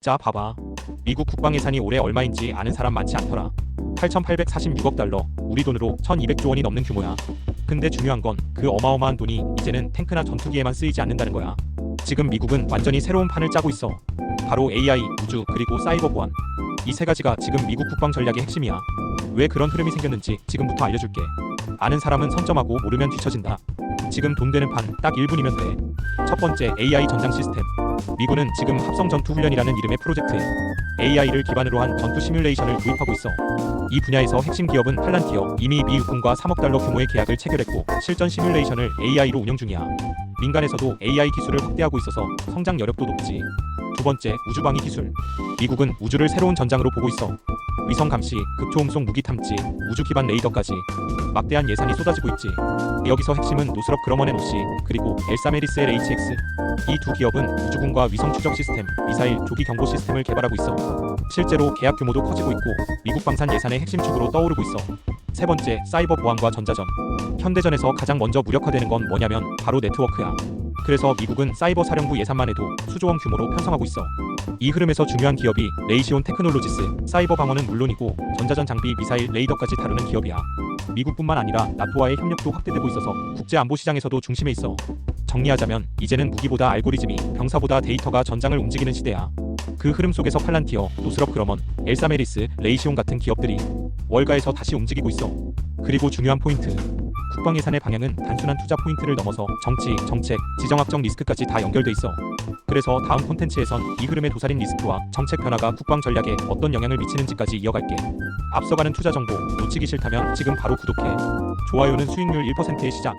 자, 봐봐. 미국 국방 예산이 올해 얼마인지 아는 사람 많지 않더라. 8,846억 달러, 우리 돈으로 1,200조 원이 넘는 규모야. 근데 중요한 건 그 어마어마한 돈이 이제는 탱크나 전투기에만 쓰이지 않는다는 거야. 지금 미국은 완전히 새로운 판을 짜고 있어. 바로 AI, 우주, 그리고 사이버 보안. 이 세 가지가 지금 미국 국방 전략의 핵심이야. 왜 그런 흐름이 생겼는지 지금부터 알려줄게. 아는 사람은 선점하고 모르면 뒤처진다. 지금 돈 되는 판딱 1분이면 돼. 첫 번째 AI 전장 시스템. 미군은 지금 합성 전투 훈련이라는 이름의 프로젝트에 AI를 기반으로 한 전투 시뮬레이션을 도입하고 있어. 이 분야에서 핵심 기업은 팔란티어, 이미 미 육군과 3억 달러 규모의 계약을 체결했고 실전 시뮬레이션을 AI로 운영 중이야. 민간에서도 AI 기술을 확대하고 있어서 성장 여력도 높지. 두 번째, 우주방위 기술. 미국은 우주를 새로운 전장으로 보고 있어. 위성 감시, 극초음속 무기 탐지, 우주 기반 레이더까지 막대한 예산이 쏟아지고 있지. 여기서 핵심은 노스럽 그러먼 앤 오시 그리고 엘사메리스 LHX 이 두 기업은 우주군과 위성 추적 시스템, 미사일, 조기 경보 시스템을 개발하고 있어. 실제로 계약 규모도 커지고 있고 미국 방산 예산의 핵심 축으로 떠오르고 있어. 세 번째, 사이버 보안과 전자전. 현대전에서 가장 먼저 무력화되는 건 뭐냐면 바로 네트워크야. 그래서 미국은 사이버 사령부 예산만 해도 수조원 규모로 편성하고 있어. 이 흐름에서 중요한 기업이 레이시온 테크놀로지스, 사이버 방어는 물론이고 전자전 장비, 미사일, 레이더까지 다루는 기업이야. 미국뿐만 아니라 나토와의 협력도 확대되고 있어서 국제 안보 시장에서도 중심에 있어. 정리하자면 이제는 무기보다 알고리즘이 병사보다 데이터가 전장을 움직이는 시대야. 그 흐름 속에서 팔란티어, 노스럽 그러먼, 엘사메리스, 레이시온 같은 기업들이 월가에서 다시 움직이고 있어. 그리고 중요한 포인트. 국방 예산의 방향은 단순한 투자 포인트를 넘어서 정치, 정책, 지정학적 리스크까지 다 연결돼 있어. 그래서 다음 콘텐츠에선 이 흐름의 도사린 리스크와 정책 변화가 국방 전략에 어떤 영향을 미치는지까지 이어갈게. 앞서가는 투자 정보 놓치기 싫다면 지금 바로 구독해. 좋아요는 수익률 1%의 시작.